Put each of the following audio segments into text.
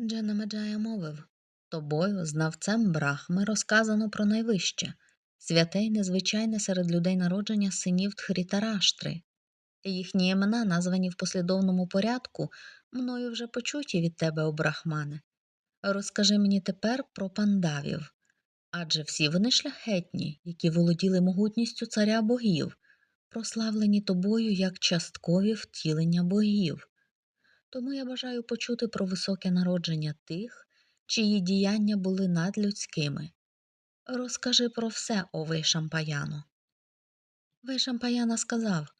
Джанамеджая мовив Тобою, знавцем брахми, розказано про найвище, святе й незвичайне серед людей народження синів Тхрітараштри. Їхні імена, названі в послідовному порядку, мною вже почуті від тебе, о брахмане. Розкажи мені тепер про пандавів. Адже всі вони шляхетні, які володіли могутністю царя богів, прославлені тобою як часткові втілення богів. Тому я бажаю почути про високе народження тих, чиї діяння були надлюдськими. Розкажи про все, о Вейшампаяно. Вейшампаяна сказав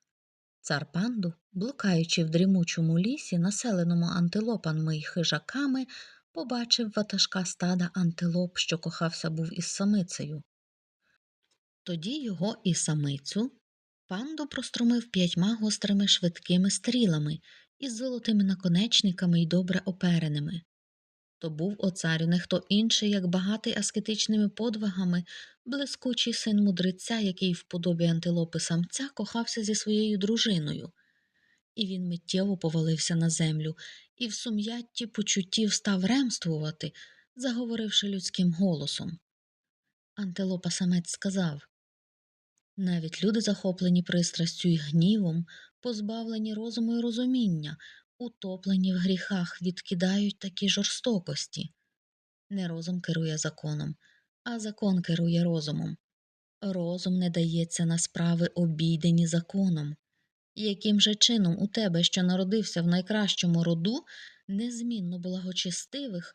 Цар панду, блукаючи в дрімучому лісі, населеному антилопами й хижаками, побачив ватажка стада антилоп, що кохався був із самицею. Тоді його і самицю панду простромив п'ятьма гострими швидкими стрілами із золотими наконечниками й добре опереними. То був о царю не хто інший, як багатий аскетичними подвигами, блискучий син мудреця, який в подобі антилопи самця кохався зі своєю дружиною. І він миттєво повалився на землю і в сум'ятті почуттів став ремствувати, заговоривши людським голосом. Антилопа самець сказав навіть люди, захоплені пристрастю й гнівом, позбавлені розуму і розуміння, утоплені в гріхах, відкидають такі жорстокості. Не розум керує законом, а закон керує розумом. Розум не дається на справи, обійдені законом. Яким же чином у тебе, що народився в найкращому роду, незмінно благочестивих,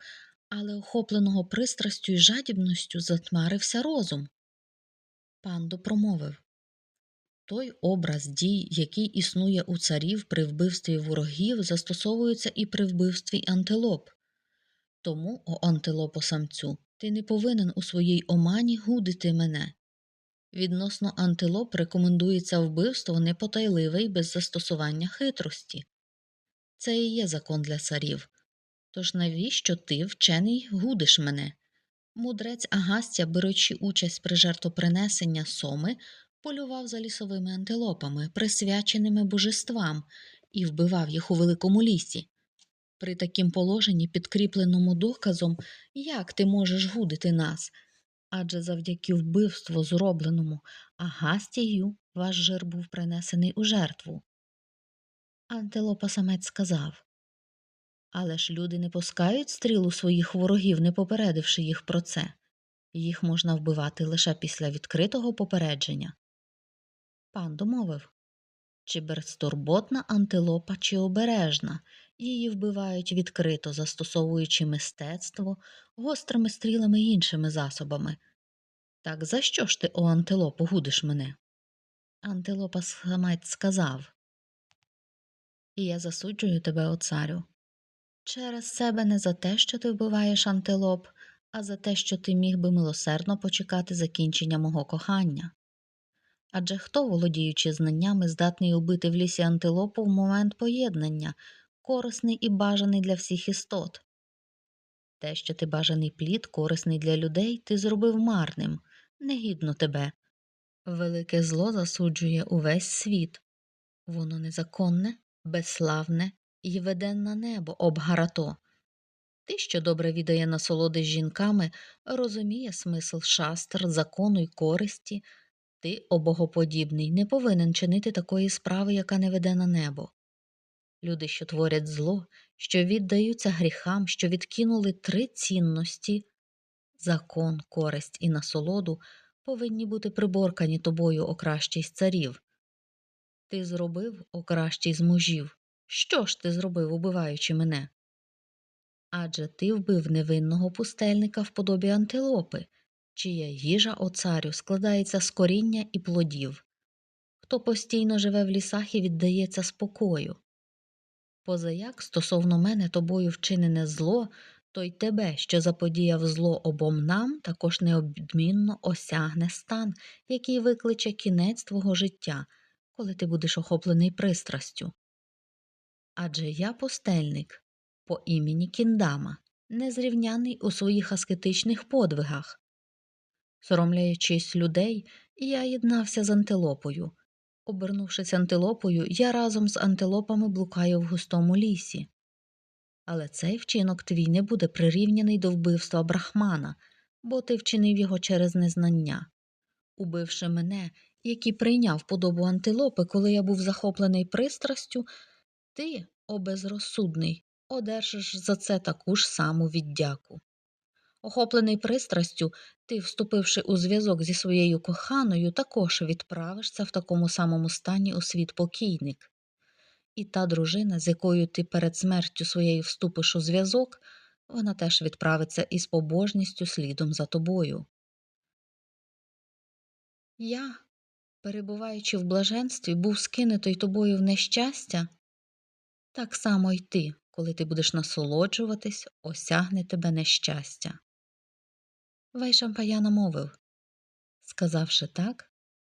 але охопленого пристрастю й жадібністю затмарився розум? Пандо промовив той образ дій, який існує у царів при вбивстві ворогів, застосовується і при вбивстві антилоп. Тому, о антилопо самцю, ти не повинен у своїй омані гудити мене. Відносно антилоп рекомендується вбивство непотайливе й без застосування хитрості. Це і є закон для царів. Тож навіщо ти, вчений, гудиш мене? Мудрець Агастя, беручи участь при жертвопринесення соми, полював за лісовими антилопами, присвяченими божествам, і вбивав їх у великому лісі. При такім положенні, підкріпленому доказом, як ти можеш гудити нас? Адже завдяки вбивству, зробленому Агастією, ваш жир був принесений у жертву. Антилопа самець сказав Але ж люди не пускають стріл у своїх ворогів, не попередивши їх про це. Їх можна вбивати лише після відкритого попередження. Пан домовив чи безтурботна антилопа, чи обережна, її вбивають відкрито, застосовуючи мистецтво, гострими стрілами й іншими засобами. Так за що ж ти, о антилопу, гудиш мене? Антилопа самець сказав І я засуджую тебе, о царю. Через себе не за те, що ти вбиваєш антилоп, а за те, що ти міг би милосердно почекати закінчення мого кохання. Адже хто, володіючи знаннями, здатний убити в лісі антилопу в момент поєднання, корисний і бажаний для всіх істот? Те, що ти бажаний плід, корисний для людей, ти зробив марним, негідно тебе. Велике зло засуджує увесь світ. Воно незаконне, безславне і веде на небо обгарато. Ти, що добре відає насолоди жінками, розуміє смисл шастр, закону й користі. Ти, о богоподібний, не повинен чинити такої справи, яка не веде на небо. Люди, що творять зло, що віддаються гріхам, що відкинули три цінності закон, користь і насолоду, повинні бути приборкані тобою, о кращий з царів. Ти зробив, о кращий з мужів. Що ж ти зробив, убиваючи мене? Адже ти вбив невинного пустельника в подобі антилопи чия їжа о царю складається з коріння і плодів, хто постійно живе в лісах і віддається спокою. Позаяк стосовно мене тобою вчинене зло, то й тебе, що заподіяв зло обом нам, також неодмінно осягне стан, який викличе кінець твого життя, коли ти будеш охоплений пристрастю. Адже я постельник по імені Кіндама, незрівняний у своїх аскетичних подвигах. Соромляючись людей, я єднався з антилопою. Обернувшись антилопою, я разом з антилопами блукаю в густому лісі. Але цей вчинок твій не буде прирівняний до вбивства брахмана, бо ти вчинив його через незнання. Убивши мене, який прийняв подобу антилопи, коли я був захоплений пристрастю, ти, о безрозсудний, одержиш за це таку ж саму віддяку. Охоплений пристрастю, ти, вступивши у зв'язок зі своєю коханою, також відправишся в такому самому стані у світ покійник. І та дружина, з якою ти перед смертю своєю вступиш у зв'язок, вона теж відправиться із побожністю слідом за тобою. Я, перебуваючи в блаженстві, був скинутий тобою в нещастя, так само й ти, коли ти будеш насолоджуватись, осягне тебе нещастя. Вайшампаяна мовив Сказавши так,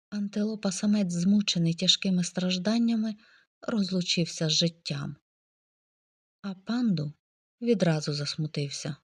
антилопа самець, змучений тяжкими стражданнями, розлучився з життям. А панду відразу засмутився.